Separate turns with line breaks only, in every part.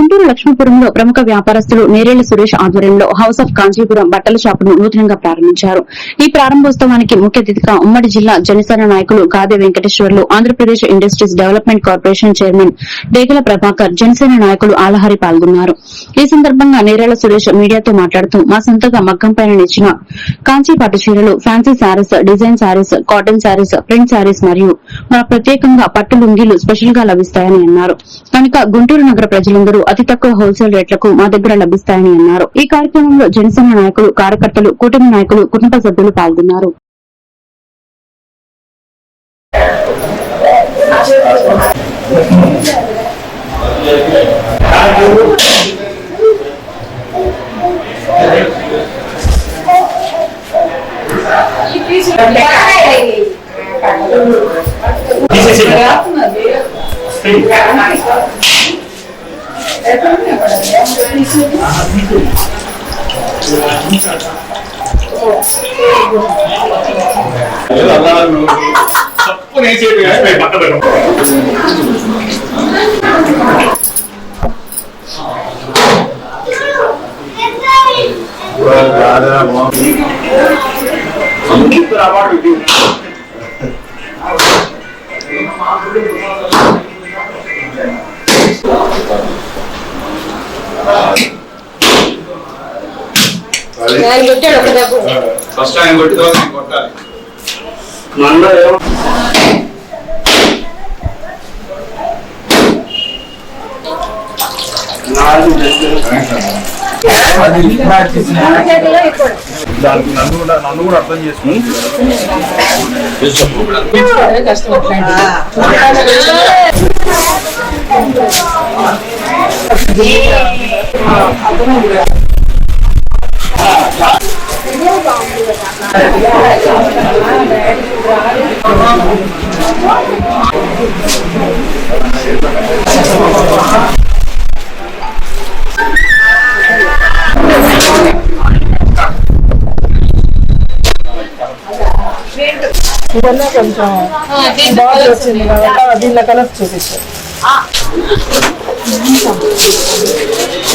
గుంటూరు లక్ష్మీపురంలో ప్రముఖ వ్యాపారస్తులు నేరేళ్ళ సురేష్ ఆధ్వర్యంలో హౌస్ ఆఫ్ కాంచీపురం బట్టల షాపును నూతనంగా ప్రారంభించారు. ఈ ప్రారంభోత్సవానికి ముఖ్య అతిథిగా ఉమ్మడి జిల్లా జనసేన నాయకులు Gade Venkateswarlu Andhra Pradesh industries development corporation chairman Degala Prabhakar Janasena నాయకులు ఆలహరి పాల్గొన్నారు. ఈ సందర్భంగా నేరేళ్ళ సురేష్ మీడియాతో మాట్లాడుతూ మా సొంతగా మగ్గం పైన నిచ్చిన కాంచీ పట్టు చీరలు fancy sarees design sarees cotton sarees print sarees మరియు మన ప్రత్యేకంగా పట్టు లుంగీలు స్పెషల్గా లభిస్తాయని అన్నారు. కనుక గుంటూరు నగర ప్రజలందరూ అతి తక్కువ హోల్సేల్ రేట్లకు మా దగ్గర లభిస్తాయని అన్నారు. ఈ కార్యక్రమంలో జనసేన నాయకులు కార్యకర్తలు కూటమి నాయకులు కుటుంబ సభ్యులు పాల్గొన్నారు.
తప్పు నేను చెప్పి పక్క
నేను కొట్టాడు ఒక దెబ్బ
ఫస్ట్ ఆయన కొట్టి తర్వాత కొట్టాలి. నన్ను నన్ను కూడా అర్థం చేసుకుని
ఇవన్నీ కొంచెం బాగా వచ్చింది కాబట్టి దీనిలో కలర్ చూపించారు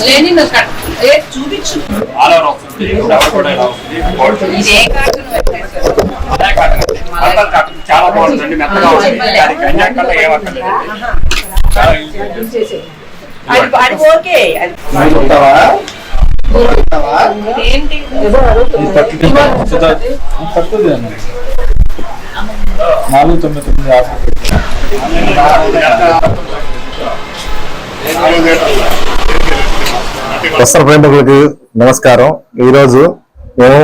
లేని చూపించు
చాలా బాగుంటుందండి మెత్తగా ఉంటుంది దానికి గంజా కల్లా ఏమక్కర్లేదు చాలా easy.
అది అది ఓకే అది ఏంటి
నాలుగు తొమ్మిది తొమ్మిది ఆరు వస్త్ర ప్రేమికులకు నమస్కారం. ఈరోజు మేము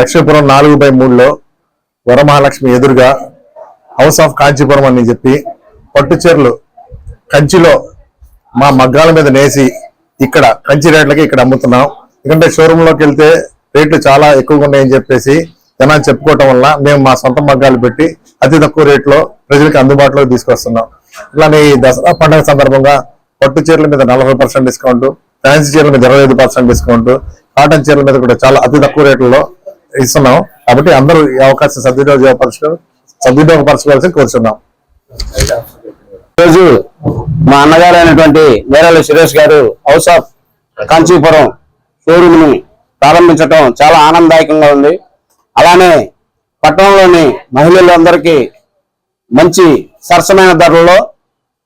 లక్ష్మీపురం నాలుగు బై మూడులో వరమహాలక్ష్మి ఎదురుగా హౌస్ ఆఫ్ కాంచీపురం అని చెప్పి పట్టు చీరలు కంచిలో మా మగ్గాల మీద నేసి ఇక్కడ కంచి రేట్లకి ఇక్కడ అమ్ముతున్నాం. ఎందుకంటే షోరూంలోకి వెళ్తే రేట్లు చాలా ఎక్కువగా ఉన్నాయని చెప్పేసి జనాలు చెప్పుకోవటం వల్ల మేము మా సొంత మగ్గాలు పెట్టి అతి తక్కువ రేట్లో ప్రజలకు అందుబాటులోకి తీసుకొస్తున్నాం. ఇట్లానే ఈ దసరా పండుగ సందర్భంగా పట్టు చీరల మీద నలభై పర్సెంట్ డిస్కౌంట్ ఫ్యాన్సీ చీరల మీద ఇరవై ఐదు పర్సెంట్ డిస్కౌంట్ కాటన్ చీరల మీద కూడా చాలా అతి తక్కువ రేట్లలో ఇస్తున్నాం. కాబట్టి అందరూ ఈ అవకాశం సద్వినియోగపరచు సద్వినియోగపరచుకోవాల్సి కోరుతున్నాం
ఈరోజు మా అన్నగారు అయినటువంటి నేరాల సురేష్ గారు హౌస్ ఆఫ్ కాంచీపురం షోరూమ్ని ప్రారంభించడం చాలా ఆనందదాయకంగా ఉంది. అలానే పట్టణంలోని మహిళలందరికీ మంచి సరసమైన ధరలలో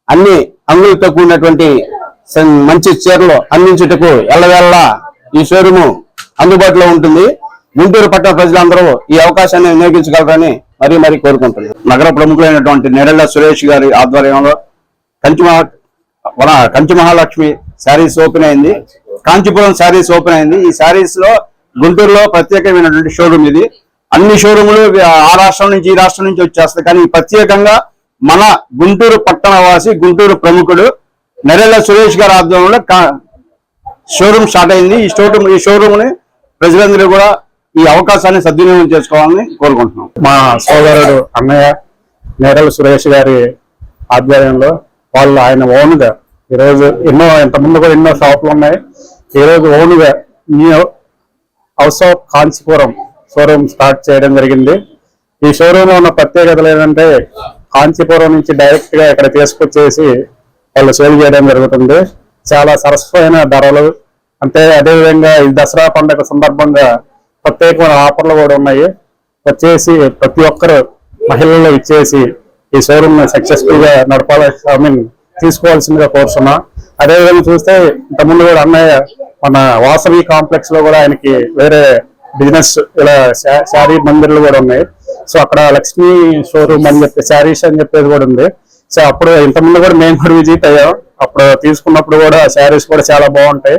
అన్ని అంగులతో కూడినటువంటి మంచి చీరలు అందించుటకు ఎల్లవేళ్ళ ఈ షోరూము అందుబాటులో ఉంటుంది. గుంటూరు పట్టణ ప్రజలందరూ ఈ అవకాశాన్ని వినియోగించగలరని మరీ మరీ కోరుకుంటున్నాను. నగర ప్రముఖులైనటువంటి నెరళ్ళ సురేష్ గారి ఆధ్వర్యంలో కంచిమహా మన కంచి మహాలక్ష్మి శారీస్ ఓపెన్ అయింది. కాంచీపురం శారీస్ ఓపెన్ అయింది. ఈ శారీస్లో గుంటూరులో ప్రత్యేకమైనటువంటి షోరూమ్ ఇది. అన్ని షోరూములు ఆ రాష్ట్రం నుంచి ఈ రాష్ట్రం నుంచి వచ్చేస్తాయి. కానీ ప్రత్యేకంగా మన గుంటూరు పట్టణవాసి గుంటూరు ప్రముఖుడు నెరెళ్ళ సురేష్ గారి ఆధ్వర్యంలో షోరూమ్ స్టార్ట్ అయింది. ఈ షోరూమ్ ఈ షోరూమ్ని ప్రజలందరూ కూడా ఈ అవకాశాన్ని సద్వినియోగం చేసుకోవాలని కోరుకుంటున్నాం.
మా సోదరుడు అన్నయ్య నేరల సురేష్ గారి ఆధ్వర్యంలో వాళ్ళు ఆయన ఓన్గా ఈరోజు ఎన్నో ఇంతకుముందు కూడా ఎన్నో షాపులు ఉన్నాయి. ఈరోజు ఓన్గా house of Kanchipuram showroom start చేయడం జరిగింది. ఈ షోరూమ్లో ఉన్న ప్రత్యేకతలు ఏంటంటే కాంచీపురం నుంచి డైరెక్ట్గా ఇక్కడ తీసుకొచ్చేసి వాళ్ళు సేల్ చేయడం జరుగుతుంది. చాలా సరసమైన ధరలు. అంటే అదే విధంగా ఈ దసరా పండుగ సందర్భంగా ప్రత్యేకమైన ఆఫర్లు కూడా ఉన్నాయి. వచ్చేసి ప్రతి ఒక్కరు మహిళలు ఇచ్చేసి ఈ షోరూమ్ సక్సెస్ఫుల్గా నడపాలి ఐ మీన్ తీసుకోవాల్సిందిగా కోరుతున్నా అదేవిధంగా చూస్తే ఇంతకుముందు కూడా అన్నయ్య మన వాసవి కాంప్లెక్స్లో కూడా ఆయనకి వేరే బిజినెస్ ఇలా శారీ మందిర్లు కూడా ఉన్నాయి. సో అక్కడ లక్ష్మీ షోరూమ్ అని చెప్పి శారీస్ అని చెప్పేది కూడా ఉంది. సో అప్పుడు ఇంతకుముందు కూడా మేము కూడా విజిట్ అయ్యాం. అప్పుడు తీసుకున్నప్పుడు కూడా శారీస్ కూడా చాలా బాగుంటాయి.